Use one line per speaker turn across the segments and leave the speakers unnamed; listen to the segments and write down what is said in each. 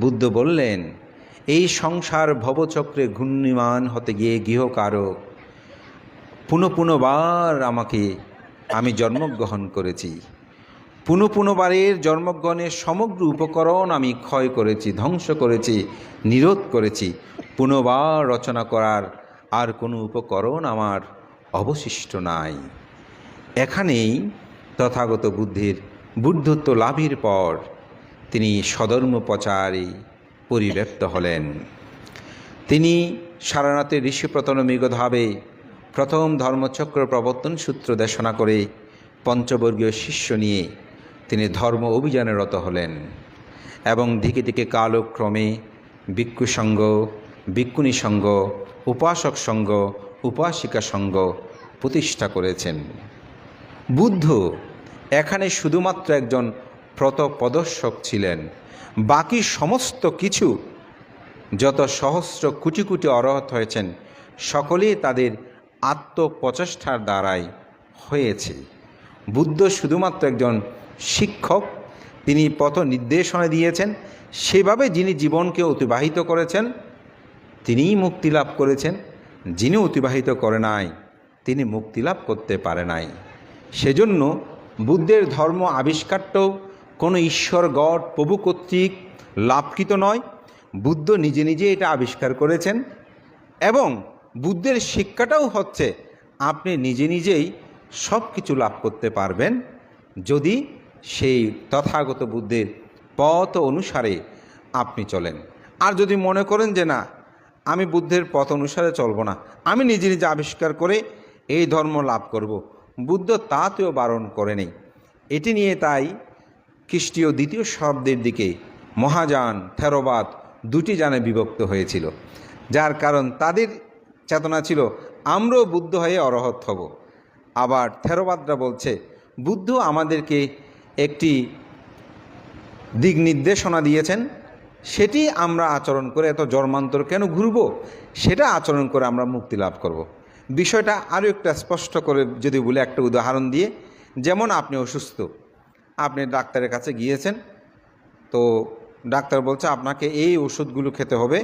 বুদ্ধ বললেন, এই সংসার ভবচক্রে ঘূর্ণিমান হতে গিয়ে গৃহকারক, পুনঃ পুনঃবার আমাকে, আমি জন্মগ্রহণ করেছি। পুনঃ পুনঃবারের জন্মগ্রহণের সমগ্র উপকরণ আমি ক্ষয় করেছি, ধ্বংস করেছি, নিরোধ করেছি। পুনঃবার রচনা করার আর কোনো উপকরণ আমার অবশিষ্ট নাই। এখানেই তথাগত বুদ্ধির বুদ্ধত্ব লাভের পর তিনি সধর্ম প্রচারে পরিব্যক্ত হলেন। তিনি সারনাথে ঋষিপ্রতন মৃগধাবে প্রথম ধর্মচক্র প্রবর্তন সূত্র দেশনা করে পঞ্চবর্গীয় শিষ্য নিয়ে তিনি ধর্ম অভিযানে রত হলেন এবং দিকে দিকে কালক্রমে ভিক্ষু সঙ্গ ভিক্ষুণী সঙ্গ উপাসক সঙ্গ উপাসিকা সঙ্গ প্রতিষ্ঠা করেছেন। বুদ্ধ এখানে শুধুমাত্র একজন প্রতপদর্শক ছিলেন। বাকি সমস্ত কিছু যত সহস্র কুটি কুটি অরহত হয়েছেন, সকলেই তাদের আত্মপ্রচেষ্টার দ্বারাই হয়েছে। বুদ্ধ শুধুমাত্র একজন শিক্ষক, তিনি পথ নির্দেশনা দিয়েছেন, সেভাবে যিনি জীবনকে অতিবাহিত করেছেন, তিনিই মুক্তি লাভ করেছেন। যিনি অতিবাহিত করে নাই, তিনি মুক্তি লাভ করতে পারে নাই। সেজন্য বুদ্ধের ধর্ম আবিষ্কারটাও কোনো ঈশ্বর গড, প্রভু কর্তৃক লাভকৃত নয়। বুদ্ধ নিজে নিজে এটা আবিষ্কার করেছেন এবং বুদ্ধের শিক্ষাটাও হচ্ছে আপনি নিজে নিজেই সব কিছু লাভ করতে পারবেন যদি সেই তথাগত বুদ্ধের পথ অনুসারে আপনি চলেন। আর যদি মনে করেন যে না, আমি বুদ্ধের পথ অনুসারে চলব না, আমি নিজে নিজে আবিষ্কার করে এই ধর্ম লাভ করব, বুদ্ধ তাতেও বারণ করে নেই। এটি নিয়ে তাই খ্রিস্টীয় দ্বিতীয় শব্দের দিকে মহাযান, থেরোবাদ দুটি যানে বিভক্ত হয়েছিল, যার কারণ তাদের চেতনা ছিল, আমরাও বুদ্ধ হয়ে অরহত হব আবার থেরোবাদরা বলছে, বুদ্ধ আমাদেরকে একটি দিক নির্দেশনা দিয়েছেন, সেটি আমরা আচরণ করে এত জন্মান্তর কেন ঘুরব সেটা আচরণ করে আমরা মুক্তি লাভ করব। বিষয়টা আরও একটা স্পষ্ট করে যদি বলে একটা উদাহরণ দিয়ে, যেমন আপনি অসুস্থ আপনি ডাক্তারের কাছে গিয়েছেন, তো ডাক্তার বলছে, আপনাকে এই ওষুধগুলো খেতে হবে,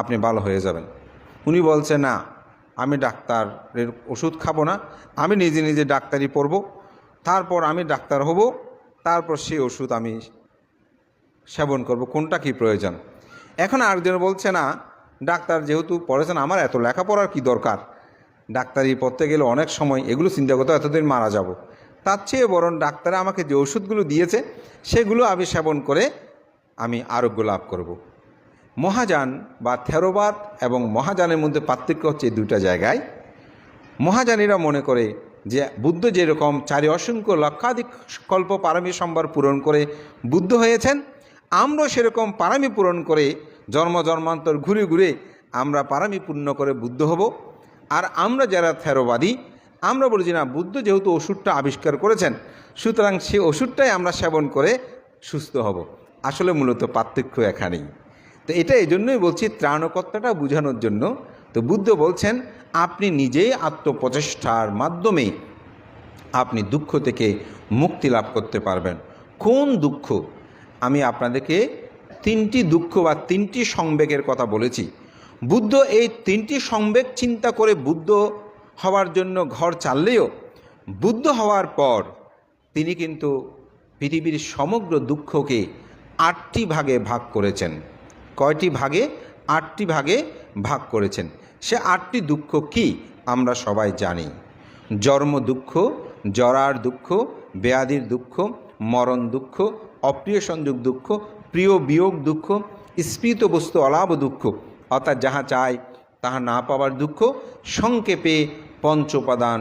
আপনি ভালো হয়ে যাবেন। উনি বলছে, না, আমি ডাক্তারের ওষুধ খাব না, আমি নিজে নিজে ডাক্তারি পড়ব, তারপর আমি ডাক্তার হব, তারপর সেই ওষুধ আমি সেবন করব, কোনটা কি প্রয়োজন? এখন আরেকজন বলছে, না, ডাক্তার যেহেতু পড়েছেন, আমার এত লেখাপড়ার কি দরকার? ডাক্তারি পড়তে গেলে অনেক সময় এগুলো চিন্তা করতে এতদিন মারা যাব। তার চেয়ে বরং ডাক্তারে আমাকে যে ওষুধগুলো দিয়েছে, সেগুলো আমি সেবন করে আমি আরোগ্য লাভ করব। মহাযান বা থেরোবাদ এবং মহাযানের মধ্যে পার্থক্য হচ্ছে দুটা জায়গায় মহাযানীরা মনে করে যে বুদ্ধ যেরকম চারি অসংখ্য লক্ষাধিক কল্প পারমী সম্ভার পূরণ করে বুদ্ধ হয়েছেন আমরাও সেরকম পারামি পূরণ করে জন্ম জন্মান্তর ঘুরে ঘুরে আমরা পারামি পূর্ণ করে বুদ্ধ হব আর আমরা যারা থেরোবাদী আমরা বলি যে না, বুদ্ধ যেহেতু ওষুধটা আবিষ্কার করেছেন, সুতরাং সেই ওষুধটাই আমরা সেবন করে সুস্থ হব। আসলে মূলত পার্থক্য এখানেই। তো এটা এই জন্যই বলছি, ত্রাণকর্তাটা বোঝানোর জন্য তো বুদ্ধ বলছেন, আপনি নিজেই আত্মপ্রচেষ্টার মাধ্যমে আপনি দুঃখ থেকে মুক্তি লাভ করতে পারবেন। কোন দুঃখ? আমি আপনাদেরকে তিনটি দুঃখ বা তিনটি সংবেগের কথা বলেছি। বুদ্ধ এই তিনটি সংবেগ চিন্তা করে বুদ্ধ হওয়ার জন্য ঘর চাললেও বুদ্ধ হওয়ার পর তিনি কিন্তু পৃথিবীর সমগ্র দুঃখকে আটটি ভাগে ভাগ করেছেন। কয়টি ভাগে? আটটি ভাগে ভাগ করেছেন। সে আটটি দুঃখ কি আমরা সবাই জানি। জন্ম দুঃখ, জরার দুঃখ বেয়াদির দুঃখ, মরণ দুঃখ অপ্রিয় সংযোগ দুঃখ, প্রিয় বিয়োগ দুঃখ স্মৃত বস্তু অলাভ দুঃখ, অর্থাৎ যাহা চায় তাহা না পাওয়ার দুঃখ, সংক্ষেপে পঞ্চপাদান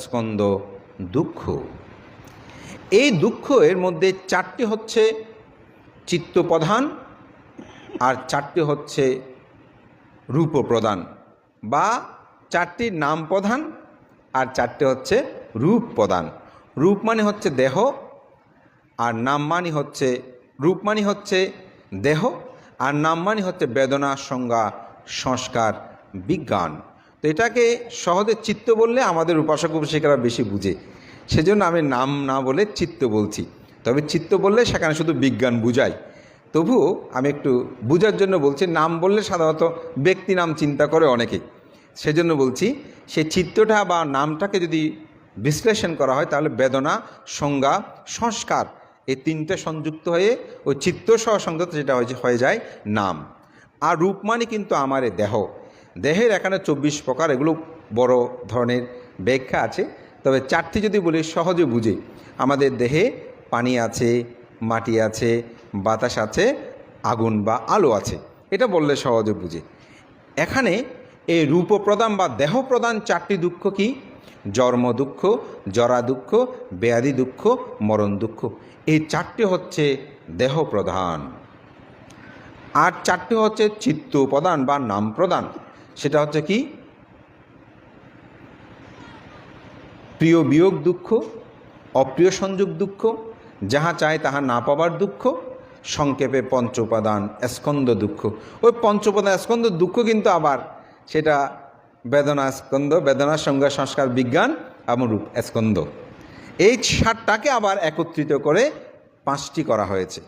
স্কন্দ দুঃখ। এই দুঃখ এর মধ্যে চারটি হচ্ছে চিত্তপ্রধান আর চারটি হচ্ছে রূপ প্রদান বা চারটি নাম প্রধান আর চারটে হচ্ছে রূপ প্রদান রূপ মানে হচ্ছে দেহ আর নাম মানে হচ্ছে, রূপ মানে হচ্ছে দেহ আর নাম মানে হচ্ছে বেদনা, সংজ্ঞা, সংস্কার, বিজ্ঞান। তো এটাকে সহজে চিত্ত বললে আমাদের উপাসক উপাসিকারা বেশি বুঝে। সেজন্য আমি নাম না বলে চিত্ত বলছি। তবে চিত্ত বললে সেখানে শুধু বিজ্ঞান বুঝাই তবুও আমি একটু বুঝার জন্য বলছি, নাম বললে সাধারণত ব্যক্তি নাম চিন্তা করে অনেকে। সেজন্য বলছি, সেই চিত্রটা বা নামটাকে যদি বিশ্লেষণ করা হয়, তাহলে বেদনা, সংজ্ঞা, সংস্কার এই তিনটে সংযুক্ত হয়ে ওই চিত্ত সহ সংযুক্ত যেটা হয়ে যায় নাম। আর রূপ মানে কিন্তু আমার দেহ। দেহের এখানে চব্বিশ প্রকার, এগুলো বড় ধরনের ব্যাখ্যা আছে। তবে চারটি যদি বলি, সহজে বুঝে। আমাদের দেহে পানি আছে, মাটি আছে, বাতাস আছে, আগুন বা আলো আছে। এটা বললে সহজে বুঝে। এখানে এই রূপ প্রদান বা দেহ প্রদান চারটি দুঃখ কি? জন্ম দুঃখ, জরা দুঃখ, ব্যাধি দুঃখ, মরণ দুঃখ। এই চারটি হচ্ছে দেহ প্রধান আর চারটি হচ্ছে চিত্ত প্রদান বা নাম প্রদান সেটা হচ্ছে কি? প্রিয় বিয়োগ দুঃখ, অপ্রিয় সংযোগ দুঃখ, যাহা চায় তাহা না পাবার দুঃখ, সংক্ষেপে পঞ্চোপাদান, স্কন্দ দুঃখ। ওই পঞ্চোপাদান, স্কন্দ দুঃখ কিন্তু আবার সেটা বেদনা স্কন্দ বেদনার সংজ্ঞা, সংস্কার, বিজ্ঞান, এবং রূপ, স্কন্দ। এই সাতটাকে আবার একত্রিত করে পাঁচটি করা হয়েছে।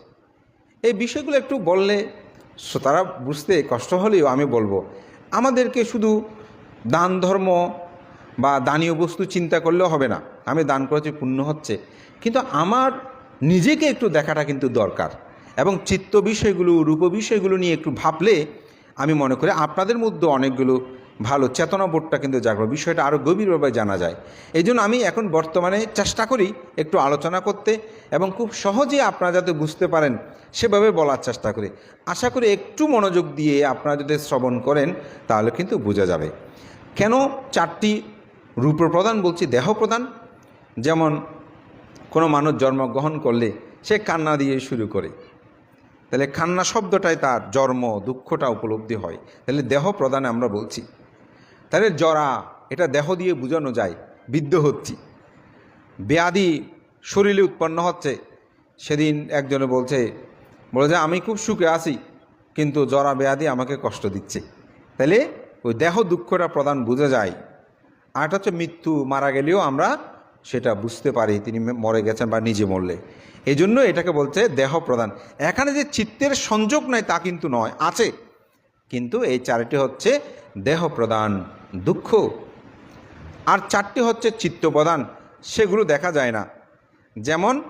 এই বিষয়গুলো একটু বললে তারা বুঝতে কষ্ট হলেও আমি বলব আমাদেরকে শুধু দান ধর্ম বা দানীয় বস্তু চিন্তা করলেও হবে না। আমি দান করেছি, পুণ্য হচ্ছে। কিন্তু আমার নিজেকে একটু দেখাটা কিন্তু দরকার এবং চিত্ত বিষয়গুলো, রূপ বিষয়গুলো নিয়ে একটু ভাবলে আমি মনে করি আপনাদের মধ্যে অনেকগুলো ভালো চেতনাবোধটা কিন্তু জাগবে বিষয়টা আরও গভীরভাবে জানা যায়। এই আমি এখন বর্তমানে চেষ্টা করি একটু আলোচনা করতে এবং খুব সহজে আপনারা যাতে বুঝতে পারেন, সেভাবে বলার চেষ্টা করি। আশা করি একটু মনোযোগ দিয়ে আপনারা যদি শ্রবণ করেন, তাহলে কিন্তু বোঝা যাবে। কেন চারটি রূপ প্রদান বলছি? দেহ প্রদান যেমন কোনো মানুষ জন্মগ্রহণ করলে সে কান্না দিয়ে শুরু করে। তাহলে কান্না শব্দটাই তার জন্ম, দুঃখটা উপলব্ধি হয়। তাহলে দেহ প্রদানে আমরা বলছি। তাহলে জরা, এটা দেহ দিয়ে বোঝানো যায় বিদ্ধ হচ্ছি ব্যাধি শরীরে উৎপন্ন হচ্ছে। সেদিন একজনে বলছে, বলে যে, আমি খুব সুখে আছি, কিন্তু জরা ব্যাধি আমাকে কষ্ট দিচ্ছে। তাহলে ওই দেহ দুঃখটা প্রদান বোঝা যায়। আর হচ্ছে মৃত্যু, মারা গেলেও আমরা সেটা বুঝতে পারি, তিনি মরে গেছেন বা নিজে মরলে। এই জন্য এটাকে বলছে দেহ প্রদান এখানে যে চিত্তের সংযোগ নাই তা কিন্তু নয়, আছে। কিন্তু এই চারটি হচ্ছে দেহ প্রদান দুঃখ। আর চারটি হচ্ছে চিত্ত প্রদান সেগুলো দেখা যায় না। যেমন,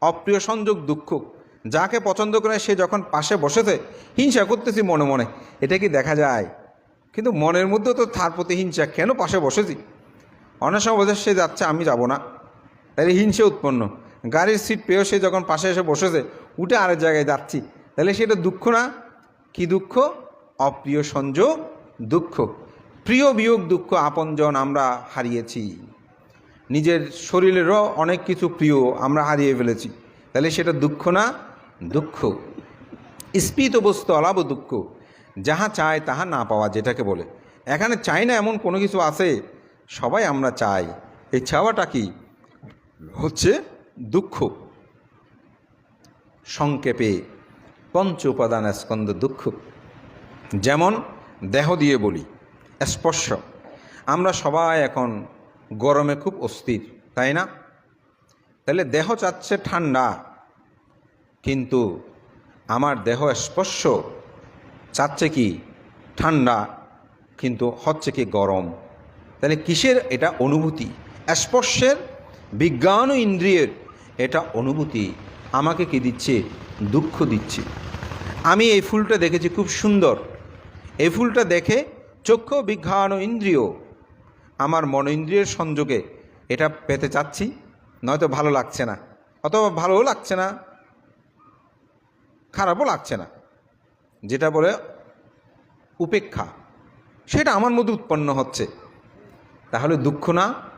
অপ্রিয় সংযোগ দুঃখ। যাকে পছন্দ করে সে যখন পাশে বসেছে, হিংসা করতেছি মনে মনে। এটা কি দেখা যায়? কিন্তু মনের মধ্যেও তো তার প্রতি হিংসা, কেন পাশে বসেছি? অনেক সময় বোঝে সে যাচ্ছে, আমি যাব না। তাহলে হিংসে উৎপন্ন। গাড়ির সিট পেয়েও সে যখন পাশে এসে বসেছে, উঠে আরেক জায়গায় যাচ্ছি। তাহলে সেটা দুঃখ না? কি দুঃখ? অপ্রিয় সংযোগ দুঃখ। প্রিয় বিয়োগ দুঃখ আপনজন আমরা হারিয়েছি। নিজের শরীরেরও অনেক কিছু প্রিয় আমরা হারিয়ে ফেলেছি। তাহলে সেটা দুঃখ না? দুঃখ। স্ফীত বস্তু, অলাভ দুঃখ। যাহা চায় তাহা না পাওয়া যেটাকে বলে। এখানে চাই না এমন কোনো কিছু আছে? সবাই আমরা চাই। এই চাওয়াটা কি? হচ্ছে দুঃখ। সংক্ষেপে পঞ্চ উপাদান স্কন্দ দুঃখ। যেমন দেহ দিয়ে বলি। স্পর্শ। আমরা সবাই এখন গরমে খুব অস্থির, তাই না? তাহলে দেহ চাচ্ছে ঠান্ডা, কিন্তু আমার দেহ স্পর্শ চাচ্ছে কি? ঠান্ডা, কিন্তু হচ্ছে কি গরম। তাহলে কিসের এটা অনুভূতি? স্পর্শের বিজ্ঞান ও ইন্দ্রিয়ের এটা অনুভূতি আমাকে কি দিচ্ছে? দুঃখ দিচ্ছে। আমি এই ফুলটা দেখেছি, খুব সুন্দর। এই ফুলটা দেখে চক্ষু, বিজ্ঞান ও ইন্দ্রিয়। আমার মন ইন্দ্রিয়ের সংযোগে এটা পেতে চাচ্ছি, নয়তো ভালো লাগছে না। অথবা ভালোও লাগছে না, খারাপও লাগছে না। যেটা বলে উপেক্ষা, সেটা আমার মধ্যে উৎপন্ন হচ্ছে। তাহলে দুঃখ না